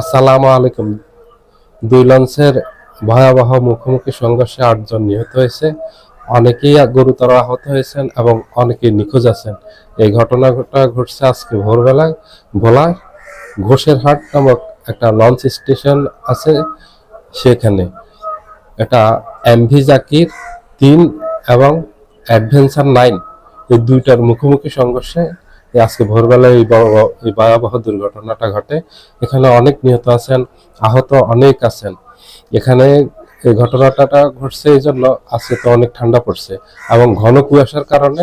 আসসালামু আলাইকুম। দুই লঞ্চের ভয়াবহ মুখোমুখি সংঘর্ষে আটজন নিহত হয়েছে। অনেকেই গুরুতর আহত হয়েছেন এবং অনেকেই নিখোঁজ আছেন। এই ঘটনাটা ঘটছে আজকে ভোরবেলায় ভোলায় ঘোষের হাট নামক একটা লঞ্চ স্টেশন আছে সেখানে। এটা এমভি জাকির তিন এবং অ্যাডভেঞ্চার নাইন। এই দুইটার মুখোমুখি সংঘর্ষে আজকে ভোরবেলায় এই ভয়াবহ দুর্ঘটনাটা ঘটে। এখানে অনেক নিহত আছেন, আহত অনেক আছেন। এখানে এই ঘটনাটা ঘটছে এই জন্য আজকে তো অনেক ঠান্ডা পড়ছে এবং ঘন কুয়াশার কারণে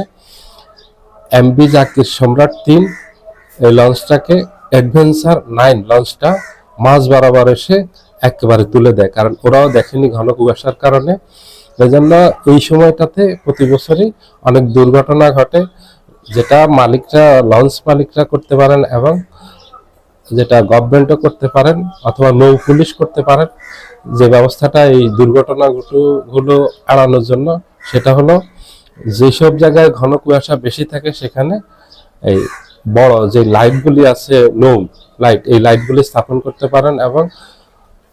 এমবি জাকির সম্রাট তিন এই লঞ্চটাকে অ্যাডভেঞ্চার নাইন লঞ্চটা মাঝ বরাবর এসে একেবারে তুলে দেয়, কারণ ওরাও দেখেনি ঘন কুয়াশার কারণে। এই জন্য এই সময়টাতে প্রতি বছরই অনেক দুর্ঘটনা ঘটে। যেটা মালিকরা লঞ্চ মালিকরা করতে পারেন এবং যেটা গভর্নমেন্টও করতে পারেন অথবা নৌ পুলিশ করতে পারেন, যে ব্যবস্থাটা এই দুর্ঘটনাগুলো এড়ানোর জন্য, সেটা হলো যেসব জায়গায় ঘন কুয়াশা বেশি থাকে সেখানে এই বড় যে লাইটগুলি আছে নৌ লাইট এই লাইটগুলি স্থাপন করতে পারেন এবং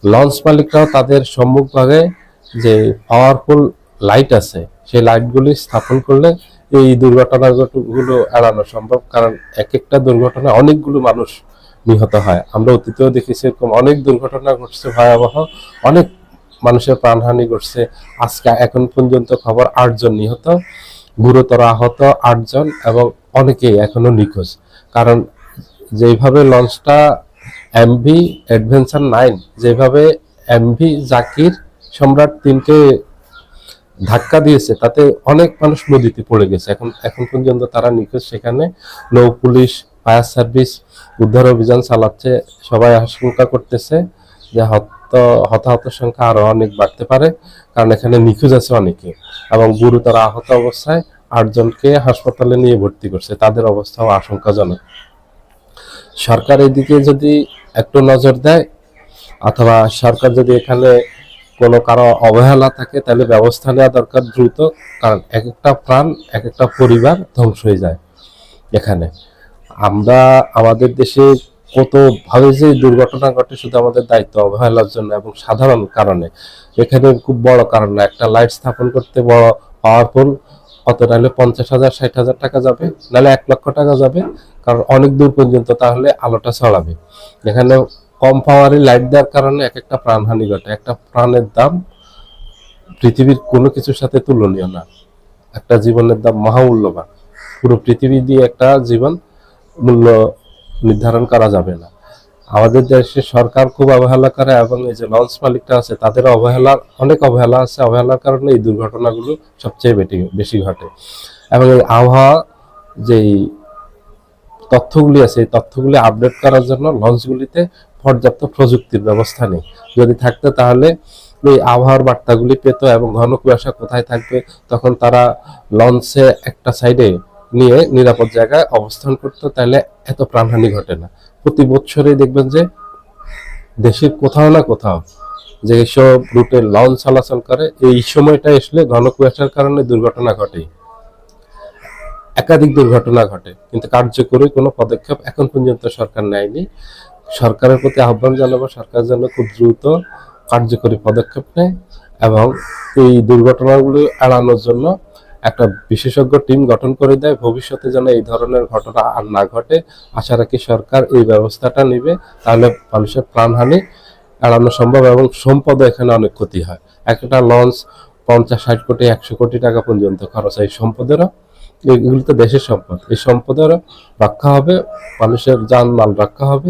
লঞ্চ মালিকরাও তাদের সম্মুখভাগে যে পাওয়ারফুল লাইট আছে, সেই লাইটগুলি স্থাপন করলে এই দুর্ঘটনাগুলো এড়ানো সম্ভব, কারণ এক একটা দুর্ঘটনা অনেকগুলো মানুষ নিহত হয়। আমরা অতীতেও দেখেছি এরকম অনেক দুর্ঘটনা ঘটছে ভয়াবহ, অনেক মানুষের প্রাণহানি ঘটছে। আজকে, এখন পর্যন্ত খবর আটজন নিহত, গুরুতর আহত আটজন এবং অনেকেই এখনও নিখোঁজ। কারণ যেভাবে লঞ্চটা এমভি, অ্যাডভেঞ্চার নাইন, যেভাবে এমভি, জাকির সম্রাট তিনকে ধাক্কা দিয়েছে, তাতে অনেক মানুষ নদীতে পড়ে গেছে। এখন এখন পর্যন্ত তারা নিখোঁজ সেখানে। নৌ পুলিশ, ফায়ার সার্ভিস, উদ্ধার অভিযান চালাচ্ছে। সবাই আশঙ্কা করতেছে যে হত হতাহতের সংখ্যা আরও অনেক বাড়তে পারে, কারণ এখানে নিখোঁজ আছে অনেকে। এবং গুরুতর আহত অবস্থায় আটজনকে হাসপাতালে নিয়ে ভর্তি করছে। তাদের অবস্থাও আশঙ্কাজনক। সরকার এদিকে যদি একটু নজর দেয়, অথবা সরকার যদি এখানে কোনো কারও অবহেলা থাকে, তাহলে ব্যবস্থা নেওয়া দরকার দ্রুত, কারণ এক একটা প্রাণ এক একটা পরিবার ধ্বংস হয়ে যায় এখানে। আমরা, আমাদের দেশে কত ভাবে যে দুর্ঘটনা ঘটে শুধু আমাদের দায়িত্ব অবহেলার জন্য এবং সাধারণ কারণে। এখানে খুব বড় কারণ না, একটা লাইট স্থাপন করতে বড় পাওয়ারফুল কত নাহলে পঞ্চাশ হাজার, ষাট হাজার টাকা যাবে, নাহলে এক লক্ষ টাকা যাবে, কারণ অনেক দূর পর্যন্ত তাহলে আলোটা ছড়াবে। এখানে কম পাওয়ারে লাইট দেওয়ার কারণে এক একটা প্রাণহানি ঘটে। একটা প্রাণের দাম পৃথিবীর কোনো কিছুর সাথে তুলনীয় না। একটা জীবনের দাম মহামূল্যবান। পুরো পৃথিবী দিয়ে একটা জীবন মূল্য নির্ধারণ করা যাবে না। আমাদের দেশে সরকার খুব অবহেলা করে এবং এই যে লঞ্চ মালিকটা আছে, তাদের অবহেলার অনেক অবহেলা আছে। অবহেলার কারণে এই দুর্ঘটনাগুলো সবচেয়ে বেশি ঘটে। এবং এই আবহাওয়া যেই তথ্যগুলি আছে, এই তথ্যগুলি আপডেট করার জন্য লঞ্চগুলিতে পর্যাপ্ত প্রযুক্তির ব্যবস্থা নেই। যদি থাকতো তাহলে এই আবহাওয়ার বার্তাগুলি পেত এবং ঘন কুয়াশা কোথায় থাকবে তখন তারা লঞ্চে একটা সাইডে নিয়ে নিরাপদ জায়গায় অবস্থান করতো, তাহলে এত প্রাণহানি ঘটে না। প্রতি বছরই দেখবেন যে দেশের কোথাও না কোথাও যে সব রুটে লঞ্চ চলাচল করে, এই সময়টা আসলে ঘন কুয়াশার কারণে দুর্ঘটনা ঘটে একাধিক দুর্ঘটনা ঘটে, কিন্তু কার্যকরী কোনো পদক্ষেপ এখন পর্যন্ত সরকার নেয়নি। সরকারের প্রতি আহ্বান জানাব, সরকার যেন খুব দ্রুত কার্যকরী পদক্ষেপ নেয় এবং এই দুর্ঘটনাগুলো এড়ানোর জন্য একটা বিশেষজ্ঞ টিম গঠন করে দেয়। ভবিষ্যতে যেন এই ধরনের ঘটনা আর না ঘটে, আশা রাখি সরকার এই ব্যবস্থাটা নেবে, তাহলে মানুষের প্রাণহানি এড়ানো সম্ভব এবং সম্পদও এখানে অনেক ক্ষতি হয়। একটা লঞ্চ পঞ্চাশ, ষাট কোটি, একশো কোটি টাকা পর্যন্ত খরচ হয় এই সম্পদেরও। এগুলো তো দেশের সম্পদ, এই সম্পদেরও রক্ষা হবে, মানুষের যান মাল রক্ষা হবে।